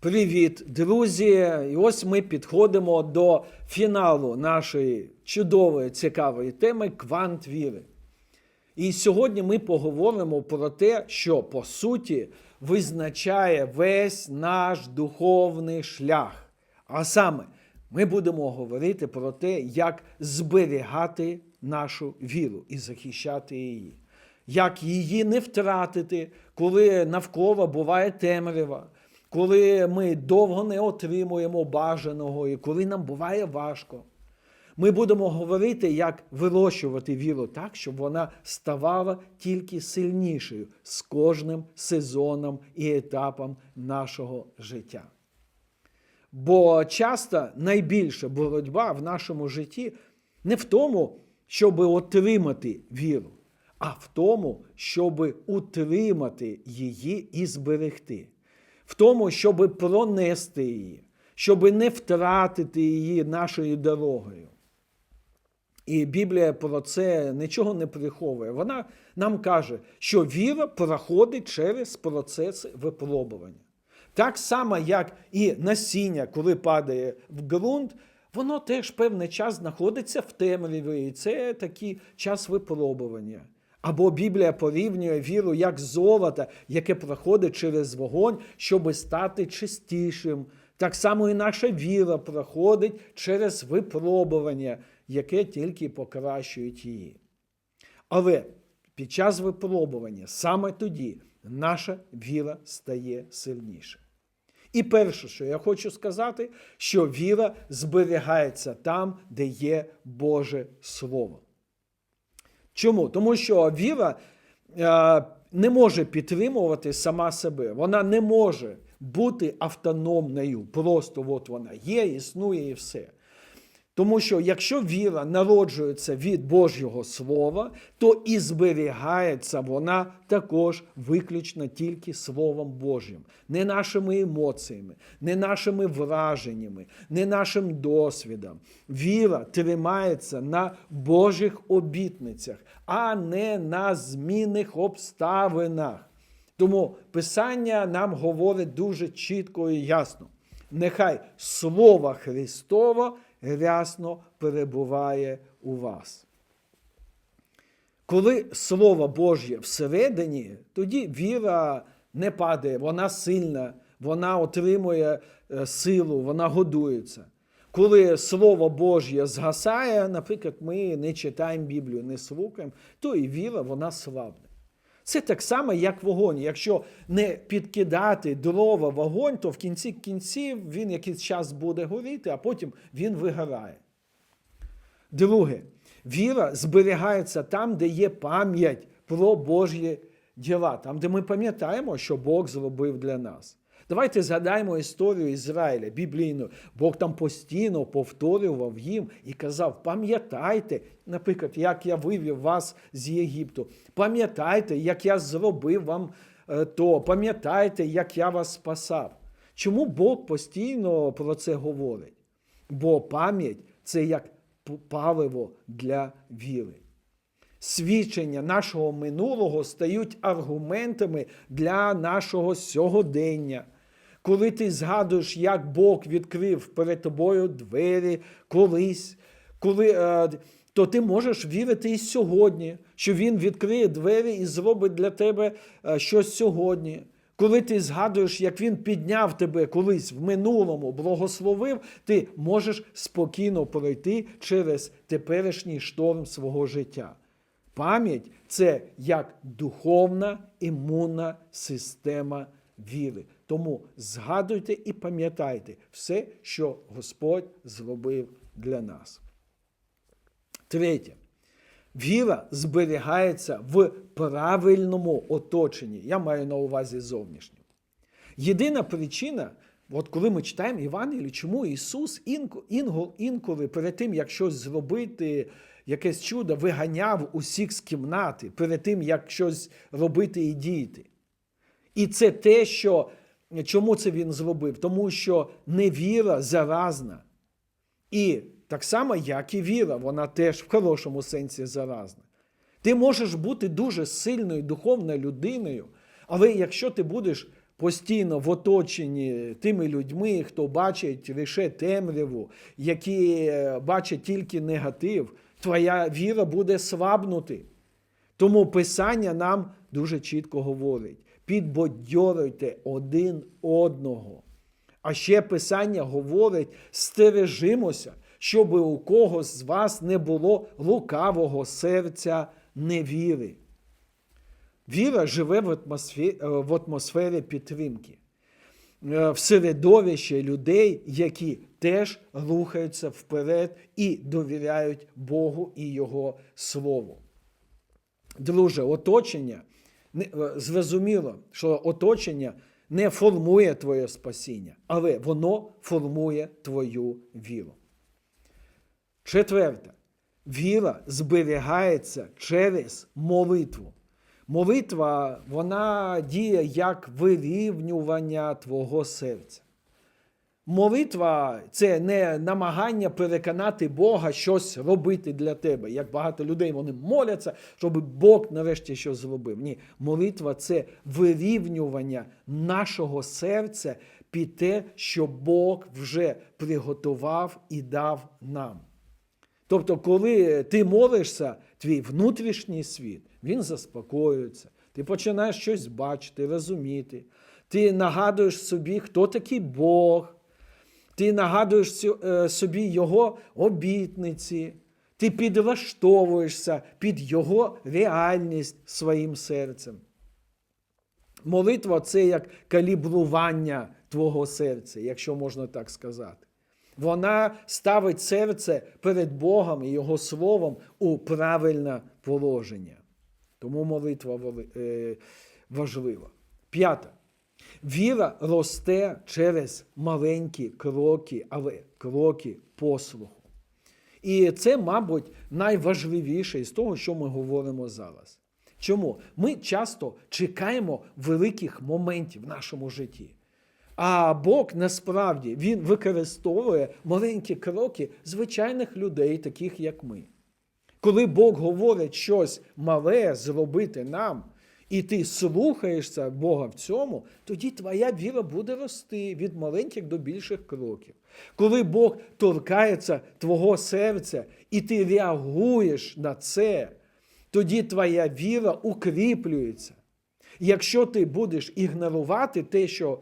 Привіт, друзі! І ось ми підходимо до фіналу нашої чудової цікавої теми квант віри. І сьогодні ми поговоримо про те, що по суті визначає весь наш духовний шлях. А саме, ми будемо говорити про те, як зберігати нашу віру і захищати її, як її не втратити, коли навколо буває темрява, коли ми довго не отримуємо бажаного і коли нам буває важко. Ми будемо говорити, як вирощувати віру так, щоб вона ставала тільки сильнішою з кожним сезоном і етапом нашого життя. Бо часто найбільша боротьба в нашому житті не в тому, щоб отримати віру, а в тому, щоб утримати її і зберегти, в тому, щоб пронести її, щоб не втратити її нашою дорогою. І Біблія про це нічого не приховує. Вона нам каже, що віра проходить через процес випробування. Так само, як і насіння, коли падає в ґрунт, воно теж певний час знаходиться в темряві, і це такий час випробування. Або Біблія порівнює віру як золото, яке проходить через вогонь, щоб стати чистішим. Так само і наша віра проходить через випробування, яке тільки покращують її. Але під час випробування саме тоді наша віра стає сильніше. І перше, що я хочу сказати, що віра зберігається там, де є Боже Слово. Чому? Тому що віра е, не може підтримувати сама себе, вона не може бути автономною. Просто от вона є, існує і все. Тому що якщо віра народжується від Божого Слова, то і зберігається вона також виключно тільки Словом Божим, не нашими емоціями, не нашими враженнями, не нашим досвідом. Віра тримається на Божих обітницях, а не на змінних обставинах. Тому Писання нам говорить дуже чітко і ясно. Нехай Слово Христово рясно перебуває у вас. Коли Слово Божє всередині, тоді віра не падає, вона сильна, вона отримує е, силу, вона годується. Коли Слово Божє згасає, наприклад, ми не читаємо Біблію, не слухаємо, то і віра вона слабне. Це так само, як вогонь. Якщо не підкидати дрова вогонь, то в кінці кінців він якийсь час буде горіти, а потім він вигорає. Друге, віра зберігається там, де є пам'ять про Божі діла, там, де ми пам'ятаємо, що Бог зробив для нас. Давайте згадаємо історію Ізраїля, біблійну. Бог там постійно повторював їм і казав: пам'ятайте, наприклад, як я вивів вас з Єгипту. Пам'ятайте, як я зробив вам е, то, пам'ятайте, як я вас спасав. Чому Бог постійно про це говорить? Бо пам'ять це як паливо для віри. Свідчення нашого минулого стають аргументами для нашого сьогодення. Коли ти згадуєш, як Бог відкрив перед тобою двері колись, коли, е, то ти можеш вірити і сьогодні, що Він відкриє двері і зробить для тебе е, щось сьогодні. Коли ти згадуєш, як він підняв тебе колись в минулому, благословив, ти можеш спокійно пройти через теперішній шторм свого життя. Пам'ять це як духовна імунна система віри. Тому згадуйте і пам'ятайте все, що Господь зробив для нас. Третє. Віра зберігається в правильному оточенні. Я маю на увазі зовнішньому. Єдина причина, от коли ми читаємо Євангелію, чому Ісус інколи, інколи перед тим, як щось зробити, якесь чудо, виганяв усіх з кімнати, перед тим, як щось робити і діяти. І це те, що чому це він зробив? Тому що невіра заразна. І так само, як і віра, вона теж в хорошому сенсі заразна. Ти можеш бути дуже сильною духовною людиною, але якщо ти будеш постійно в оточенні тими людьми, хто бачить лише темряву, які е, бачать тільки негатив, твоя віра буде слабнути. Тому Писання нам дуже чітко говорить: підбадьорюйте один одного. А ще Писання говорить: стережимося, щоб у когось з вас не було лукавого серця невіри. Віра живе в атмосфері, в атмосфері підтримки, е, в середовищі людей, які теж рухаються вперед і довіряють Богу і Його Слову. Друже, оточення е, зрозуміло, що оточення не формує твоє спасіння, але воно формує твою віру. Четверте, віра зберігається через молитву. Молитва вона діє як вирівнювання твого серця. Молитва це не намагання переконати Бога щось робити для тебе. Як багато людей вони моляться, щоб Бог нарешті щось зробив. Ні, молитва це вирівнювання нашого серця під те, що Бог вже приготував і дав нам. Тобто, коли ти молишся, твій внутрішній світ, він заспокоюється. Ти починаєш щось бачити, розуміти. Ти нагадуєш собі, хто такий Бог. Ти нагадуєш е, собі Його обітниці. Ти підлаштовуєшся під Його реальність своїм серцем. Молитва це як калібрування твого серця, якщо можна так сказати. Вона ставить серце перед Богом і Його Словом у правильне положення. Тому молитва е, важлива. П'яте. Віра росте через маленькі кроки, але кроки послуху. І це, мабуть, найважливіше із того, що ми говоримо зараз. Чому? Ми часто чекаємо великих моментів в нашому житті. А Бог насправді він використовує маленькі кроки звичайних людей, таких як ми. Коли Бог говорить щось мале зробити нам, і ти слухаєшся Бога в цьому, тоді твоя віра буде рости від маленьких до більших кроків. Коли Бог торкається твого серця, і ти реагуєш на це, тоді твоя віра укріплюється. Якщо ти будеш ігнорувати те, що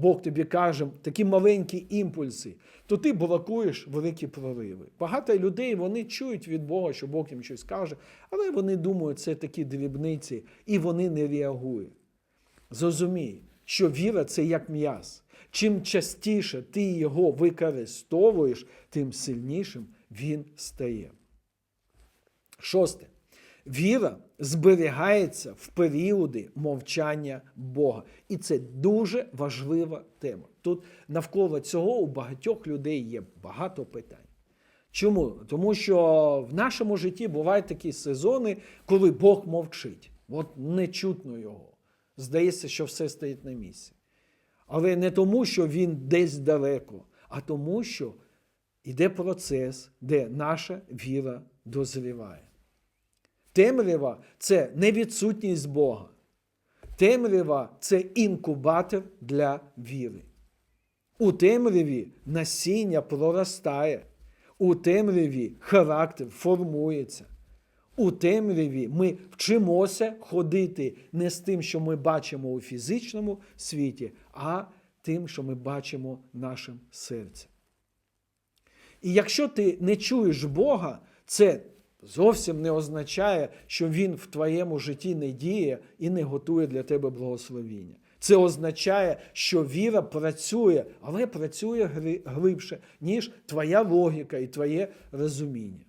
Бог тобі каже, такі маленькі імпульси, то ти блокуєш великі прориви. Багато людей вони чують від Бога, що Бог їм щось каже, але вони думають, це такі дрібниці, і вони не реагують. Зрозумій, що віра це як м'яз. Чим частіше ти його використовуєш, тим сильнішим він стає. Шосте. Віра зберігається в періоди мовчання Бога. І це дуже важлива тема. Тут навколо цього у багатьох людей є багато питань. Чому? Тому що в нашому житті бувають такі сезони, коли Бог мовчить. От не чутно його. Здається, що все стоїть на місці. Але не тому, що він десь далеко, а тому, що йде процес, де наша віра дозріває. Темрява це не відсутність Бога. Темрява це інкубатор для віри. У темряві насіння проростає, у темряві характер формується. У темряві ми вчимося ходити не з тим, що ми бачимо у фізичному світі, а тим, що ми бачимо нашим серцем. І якщо ти не чуєш Бога, це зовсім не означає, що Він в твоєму житті не діє і не готує для тебе благословіння. Це означає, що віра працює, але працює глибше, ніж твоя логіка і твоє розуміння.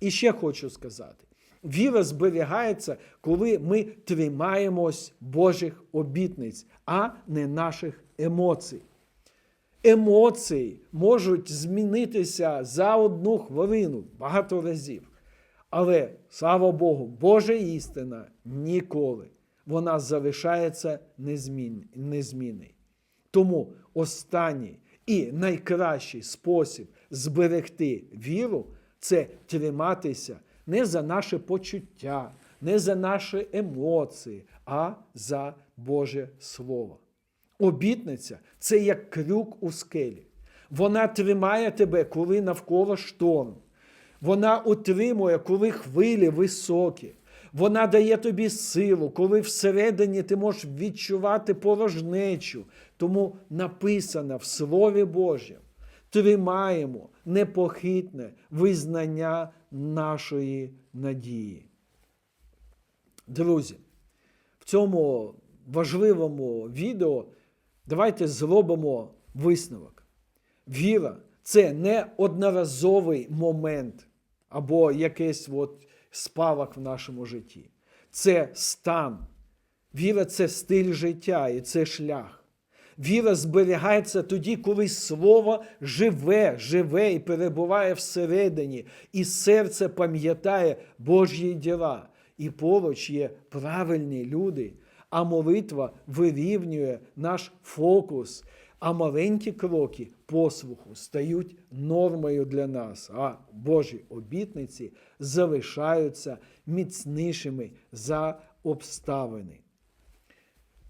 І ще хочу сказати: віра зберігається, коли ми тримаємось Божих обітниць, а не наших емоцій. Емоції можуть змінитися за одну хвилину багато разів. Але, слава Богу, Божа істина ніколи. Вона залишається незмінною. Тому останній і найкращий спосіб зберегти віру це триматися не за наше почуття, не за наші емоції, а за Боже Слово. Обітниця це як крюк у скелі. Вона тримає тебе, коли навколо шторм. Вона утримує, коли хвилі високі. Вона дає тобі силу, коли всередині ти можеш відчувати порожнечу. Тому написано в Слові Божому. Тримаємо непохитне визнання нашої надії. Друзі, в цьому важливому відео давайте зробимо висновок. Віра це не одноразовий момент або якийсь от спалах в нашому житті. Це стан. Віра це стиль життя і це шлях. Віра зберігається тоді, коли слово живе, живе і перебуває всередині, і серце пам'ятає Божі діла. І поруч є правильні люди, а молитва вирівнює наш фокус, а маленькі кроки послуху стають нормою для нас, а Божі обітниці залишаються міцнішими за обставини.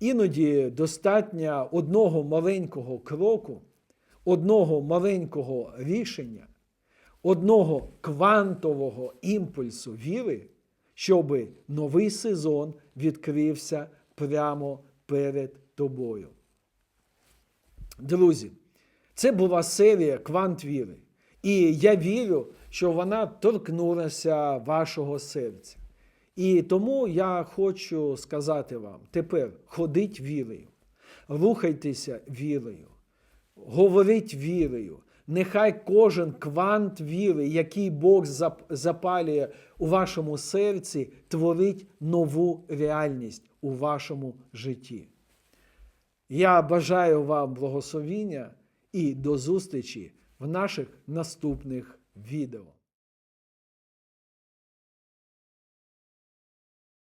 Іноді достатньо одного маленького кроку, одного маленького рішення, одного квантового імпульсу віри, щоб новий сезон відкрився прямо перед тобою. Друзі, це була серія Квант віри. І я вірю, що вона торкнулася вашого серця. І тому я хочу сказати вам: тепер ходіть вірою, рухайтеся вірою, говоріть вірою. Нехай кожен квант віри, який Бог запалює у вашому серці, творить нову реальність у вашому житті. Я бажаю вам благословіння і до зустрічі в наших наступних відео.